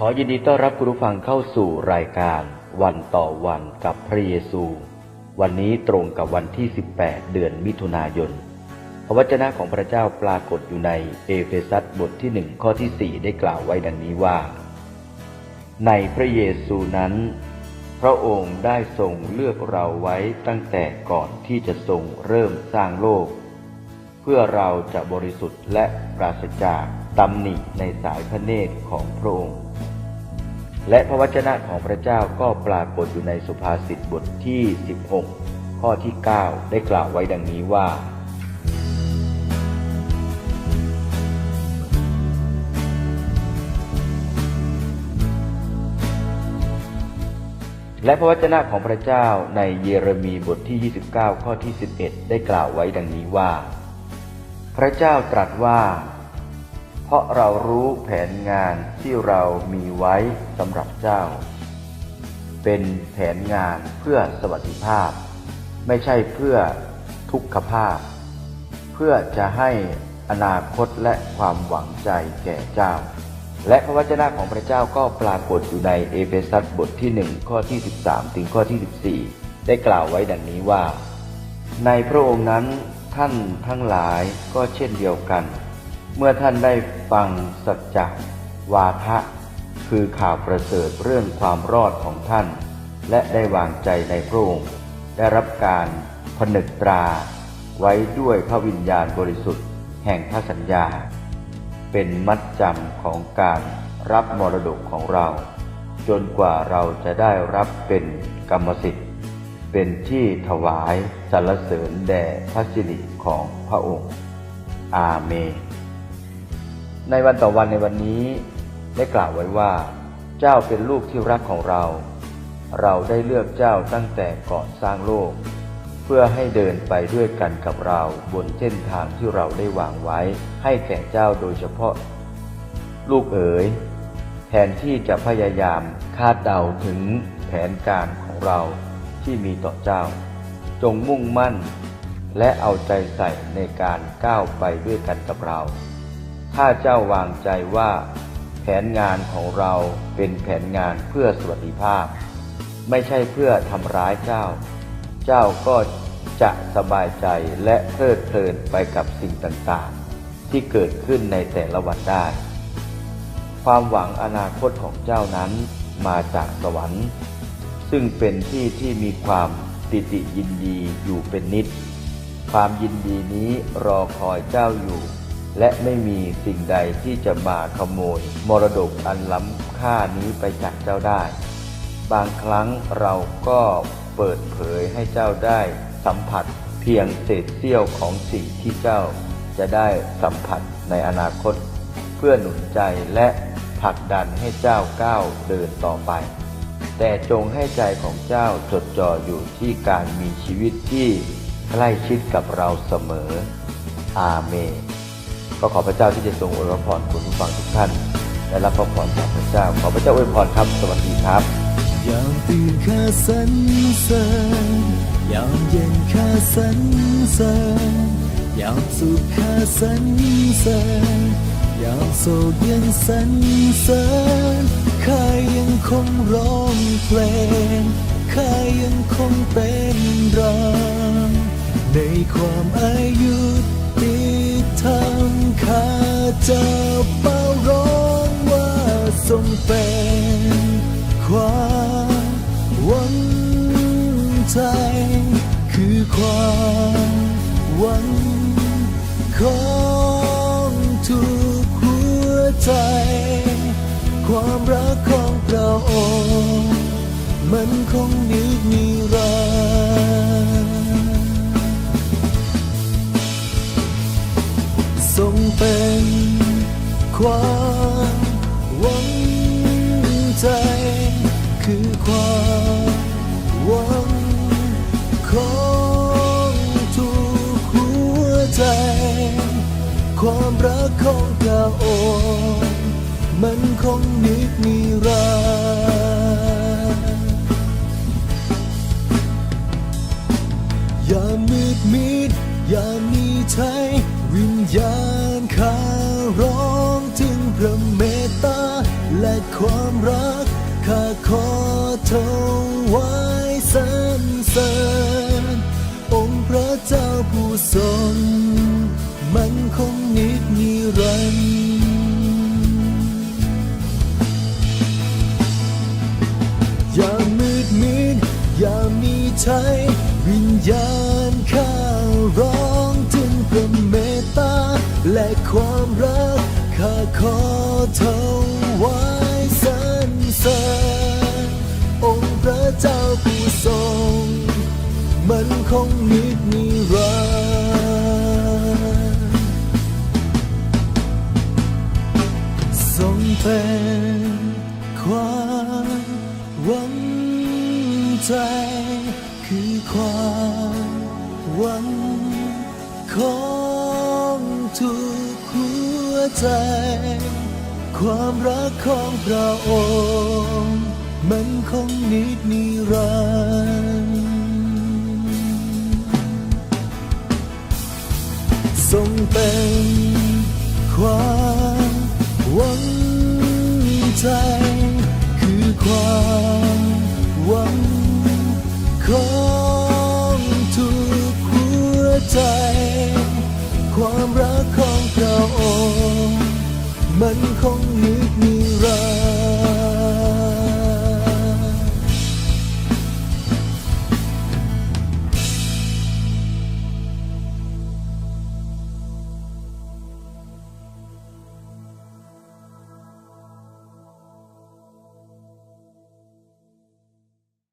ขอยินดีต้อนรับคุณผู้ฟังเข้าสู่รายการวันต่อวันกับพระเยซู วันนี้ตรงกับวันที่ 18 เดือนมิถุนายน พระวจนะของพระเจ้าปรากฏอยู่ในเอเฟซัสบทที่หนึ่งข้อที่4ได้กล่าวไว้ดังนี้ว่า ในพระเยซูนั้น พระองค์ได้ทรงเลือกเราไว้ตั้งแต่ก่อนที่จะทรงเริ่มสร้างโลก เพื่อเราจะบริสุทธิ์และปราศจากตำหนิในสายพระเนตรของพระองค์ และพระวจนะของพระเจ้าก็ปรากฏอยู่ในสุภาษิตบทที่ 16 ข้อที่ 9 ได้กล่าวไว้ดังนี้ว่า และพระวจนะของพระเจ้าในเยเรมีบทที่ 29 ข้อที่ 11 ได้กล่าวไว้ดังนี้ว่า พระเจ้าตรัสว่า เพราะเรารู้แผนงานที่เรามีไว้สำหรับเจ้า เป็นแผนงานเพื่อสวัสดิภาพ ไม่ใช่เพื่อทุกขภาพ เพื่อจะให้อนาคตและความหวังใจแก่เจ้า และพระวจนะของพระเจ้าก็ปรากฏอยู่ในเอเฟซัสบทที่หนึ่งข้อที่ 13 ถึงข้อที่ 14 ได้กล่าวไว้ดังนี้ว่า ในพระองค์นั้นท่านทั้งหลายก็เช่นเดียวกัน เมื่อท่านได้ฟังสัจจวาทะ คือข่าวประเสริฐเรื่องความรอดของท่าน และได้วางใจในพระองค์ได้รับการผนึกตรา ไว้ด้วยพระวิญญาณบริสุทธิ์ แห่งพระสัญญา เป็นมัดจำของการรับมรดกของเรา จนกว่าเราจะได้รับเป็นกรรมสิทธิ์ เป็นที่ถวายสรรเสริญแด่พระสิริของพระองค์ อาเมน ในวันต่อวันในวันนี้ได้กล่าวไว้ว่า เจ้าเป็นลูกที่รักของเรา เราได้เลือกเจ้าตั้งแต่ก่อนสร้างโลก เพื่อให้เดินไปด้วยกันกับเราบนเส้นทางที่เราได้วางไว้ให้แก่เจ้าโดยเฉพาะ ลูกเอ๋ยแทนที่จะพยายามคาดเดาถึงแผนการของเราที่มีต่อเจ้า จงมุ่งมั่น และเอาใจใส่ในการก้าวไปด้วยกันกับเรา ถ้าเจ้าวางใจว่า แผนงานของเราเป็นแผนงานเพื่อสวัสดิภาพ ไม่ใช่เพื่อทำร้ายเจ้า เจ้าก็จะสบายใจและเพลิดเพลินไปกับสิ่งต่างๆ ที่เกิดขึ้นในแต่ละวันได้ ความหวังอนาคตของเจ้านั้นมาจากสวรรค์ ซึ่งเป็นที่ที่มีความปิติยินดีอยู่เป็นนิด ความยินดีนี้รอคอยเจ้าอยู่ และไม่มีสิ่งใดที่จะมาขโมย มรดกอันล้ำค่านี้ไปจากเจ้าได้ บางครั้งเราก็เปิดเผยให้เจ้าได้สัมผัสเพียงเศษเสี้ยวของสิ่งที่เจ้าจะได้สัมผัสในอนาคต เพื่อหนุนใจและผลักดันให้เจ้าก้าวเดินต่อไป แต่จงให้ใจของเจ้าจดจ่ออยู่ที่การมีชีวิตที่ใกล้ชิดกับเราเสมอ อาเมน ก็ขอพระเจ้าที่จะทรงอวยพรคุณผู้ฟังทุกท่านได้รับพระพรจากพระเจ้า ขอพระเจ้าอวยพรครับ สวัสดีครับ ยามตื่นข้าสรรเสริญยามเย็นข้าสรรเสริญยามสุขข้าสรรเสริญยามโศกยังสรรเสริญข้ายังคงร้องเพลงข้ายังคงเต้นรำในความอายุติ ธรรมข้าจะเป่าร้องว่าทรงเป็นความหวังใจ คือความหวังของทุกหัวใจ ความรักของพระองค์มันคงนิดนิรันดร์ ทรงเป็นความหวังใจ คือความหวังของทุกหัวใจ ความรักของพระองค์มันคงนิดนิรันดร์อย่ามืดมิดอย่ามีใช้ วิญญาณข้าร้องถึงพระเมตตา และความรัก ข้าขอถวายสรรเสริญองค์พระเจ้าผู้ทรงมันคงนิดนิรันดร์อย่ามืดมิดอย่ามีใจวิญญาณข้า และความรักข้าขอถวายสรรเสริญองค์พระเจ้าผู้ทรงมันคงนิดนิรันดร์ทรงเป็นความหวังใจ คือความหวังของ ทุกหัวใจ ความรักของพระองค์ มันคงนิดนิรันดร์ทรงเป็น ความรักของพระองค์มันคงนิดนิรันดร์